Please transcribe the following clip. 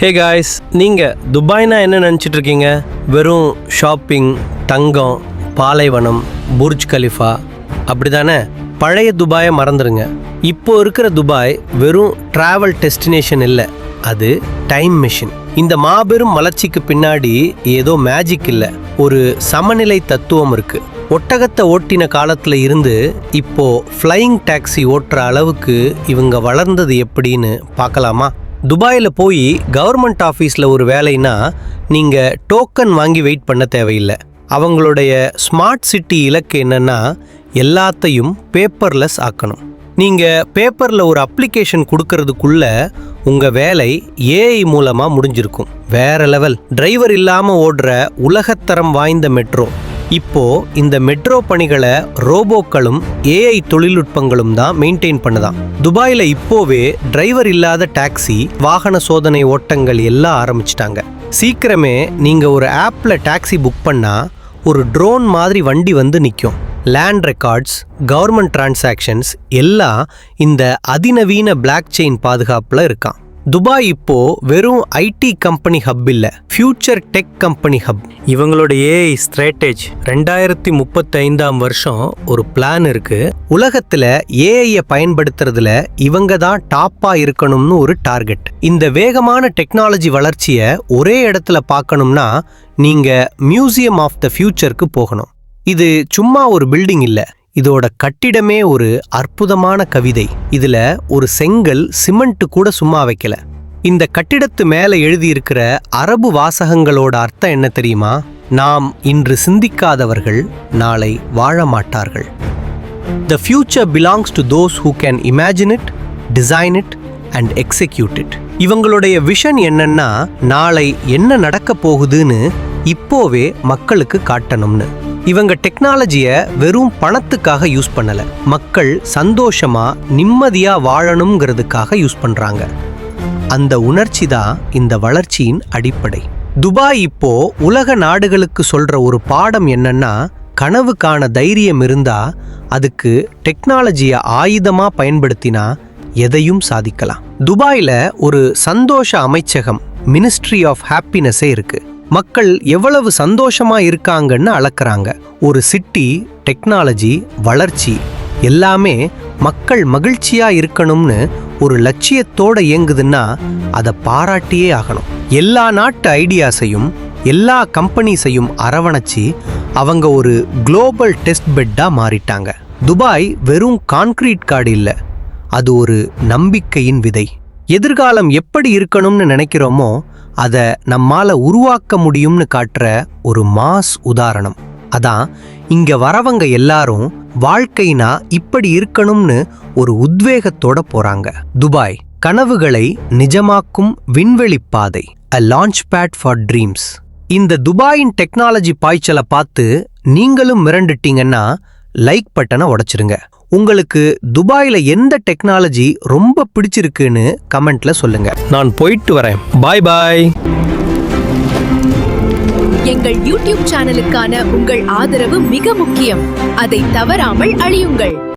Hey guys நீங்கள் துபாய்னா என்ன நினச்சிட்டு இருக்கீங்க வெறும் ஷாப்பிங் தங்கம் பாலைவனம் புர்ஜ் கலிஃபா அப்படி தானே பழைய துபாயை மறந்துடுங்க இப்போ இருக்கிற துபாய் வெறும் ட்ராவல் டெஸ்டினேஷன் இல்லை. அது டைம் மிஷின் இந்த மாபெரும் வளர்ச்சிக்கு பின்னாடி ஏதோ மேஜிக் இல்லை. ஒரு சமநிலை தத்துவம் இருக்கு. ஒட்டகத்தை ஓட்டின காலத்தில் இருந்து இப்போ ஃப்ளையிங் டாக்ஸி ஓட்டுற அளவுக்கு இவங்க வளர்ந்தது எப்படின்னு பார்க்கலாமா? துபாயில் போய் கவர்மெண்ட் ஆஃபீஸில் ஒரு வேலைன்னா நீங்கள் டோக்கன் வாங்கி வெயிட் பண்ண தேவையில்லை. அவங்களுடைய ஸ்மார்ட் சிட்டி இலக்கு என்னென்னா எல்லாத்தையும் பேப்பர்லெஸ் ஆக்கணும். நீங்கள் பேப்பரில் ஒரு அப்ளிகேஷன் கொடுக்கறதுக்குள்ள உங்கள் வேலை ஏஐ மூலமாக முடிஞ்சிருக்கும். வேற லெவல் டிரைவர் இல்லாமல் ஓடுற உலகத்தரம் வாய்ந்த மெட்ரோ இப்போ இந்த மெட்ரோ பணிகளை ரோபோக்களும் ஏஐ தொழில்நுட்பங்களும் தான் மெயின்டைன் பண்ணுதான். துபாயில் இப்போவே டிரைவர் இல்லாத டாக்ஸி வாகன சோதனை ஓட்டங்கள் எல்லாம் ஆரம்பிச்சிட்டாங்க. சீக்கிரமே நீங்கள் ஒரு ஆப்பில் டாக்ஸி புக் பண்ணால் ஒரு ட்ரோன் மாதிரி வண்டி வந்து நிற்கும் லேண்ட் ரெக்கார்ட்ஸ் கவர்மெண்ட் டிரான்சாக்ஷன்ஸ் எல்லாம் இந்த அதிநவீன பிளாக் செயின் பாதுகாப்பில் இருக்கான் துபாய் இப்போ வெறும் ஐடி கம்பெனி ஹப் இல்லை ஃபியூச்சர் டெக் கம்பெனி ஹப் இவங்களோட ஏஐ ஸ்ட்ராட்டேஜ் ரெண்டாயிரத்தி முப்பத்தைந்தாம் வருஷம் ஒரு பிளான் இருக்கு. உலகத்துல ஏஐயை பயன்படுத்துறதுல இவங்க தான் டாப்பா இருக்கணும்னு ஒரு டார்கெட் இந்த வேகமான டெக்னாலஜி வளர்ச்சியை ஒரே இடத்துல பார்க்கணும்னா நீங்க மியூசியம் ஆஃப் த ஃபியூச்சருக்கு போகணும். இது சும்மா ஒரு பில்டிங் இல்லை இதோட கட்டிடமே ஒரு அற்புதமான கவிதை. இதுல ஒரு செங்கல் சிமெண்ட் கூட சும்மா வைக்கல. இந்த கட்டிடத்து மேல எழுதியிருக்கிற அரபு வாசகங்களோட அர்த்தம் என்ன தெரியுமா? நாம் இன்று சிந்திக்காதவர்கள் நாளை வாழ மாட்டார்கள் the future belongs to those who can imagine it design it and execute it இவங்களுடைய விஷன் என்னன்னா நாளை என்ன நடக்க போகுதுன்னு இப்போவே மக்களுக்கு காட்டணும்னு. இவங்க டெக்னாலஜியை வெறும் பணத்துக்காக யூஸ் பண்ணல. மக்கள் சந்தோஷமா நிம்மதியா வாழணுங்கிறதுக்காக யூஸ் பண்றாங்க. அந்த உணர்ச்சி தான் இந்த வளர்ச்சியின் அடிப்படை. துபாய் இப்போ உலக நாடுகளுக்கு சொல்ற ஒரு பாடம் என்னன்னா கனவுக்கான தைரியம் இருந்தா அதுக்கு டெக்னாலஜியை ஆயுதமா பயன்படுத்தினா எதையும் சாதிக்கலாம். துபாயில ஒரு சந்தோஷ அமைச்சகம் மினிஸ்ட்ரி ஆஃப் ஹாப்பினஸே இருக்குது மக்கள் எவ்வளவு சந்தோஷமா இருக்காங்கன்னு அளக்குறாங்க. ஒரு சிட்டி டெக்னாலஜி வளர்ச்சி எல்லாமே மக்கள் மகிழ்ச்சியா இருக்கணும்னு ஒரு லட்சியத்தோட இயங்குதுன்னா அதை பாராட்டியே ஆகணும். எல்லா நாட்டு ஐடியாஸையும் எல்லா கம்பெனிஸையும் அரவணைச்சி அவங்க ஒரு குளோபல் டெஸ்ட் பெட்டாக மாறிட்டாங்க. துபாய் வெறும் கான்கிரீட் காடு இல்லை அது ஒரு நம்பிக்கையின் விதை. எதிர்காலம் எப்படி இருக்கணும்னு நினைக்கிறோமோ அதை நம்மால் உருவாக்க முடியும்னு காட்டுற ஒரு மாஸ் உதாரணம். அதான் இங்கே வரவங்க எல்லாரும் வாழ்க்கைனா இப்படி இருக்கணும்னு ஒரு உத்வேகத்தோட போறாங்க. துபாய் கனவுகளை நிஜமாக்கும் விண்வெளி பாதை a launch pad for dreams இந்த துபாயின் டெக்னாலஜி பாய்ச்சலை பார்த்து நீங்களும் மிரண்டுட்டீங்கன்னா லைக் பட்டனை உடச்சிருங்க. உங்களுக்கு துபாயில எந்த டெக்னாலஜி ரொம்ப பிடிச்சிருக்குன்னு கமெண்ட்ல சொல்லுங்க. நான் போயிட்டு வரேன். பாய் பாய் எங்கள் யூடியூப் சேனலுக்கான உங்கள் ஆதரவு மிக முக்கியம். அதை தவறாமல் அழியுங்கள்.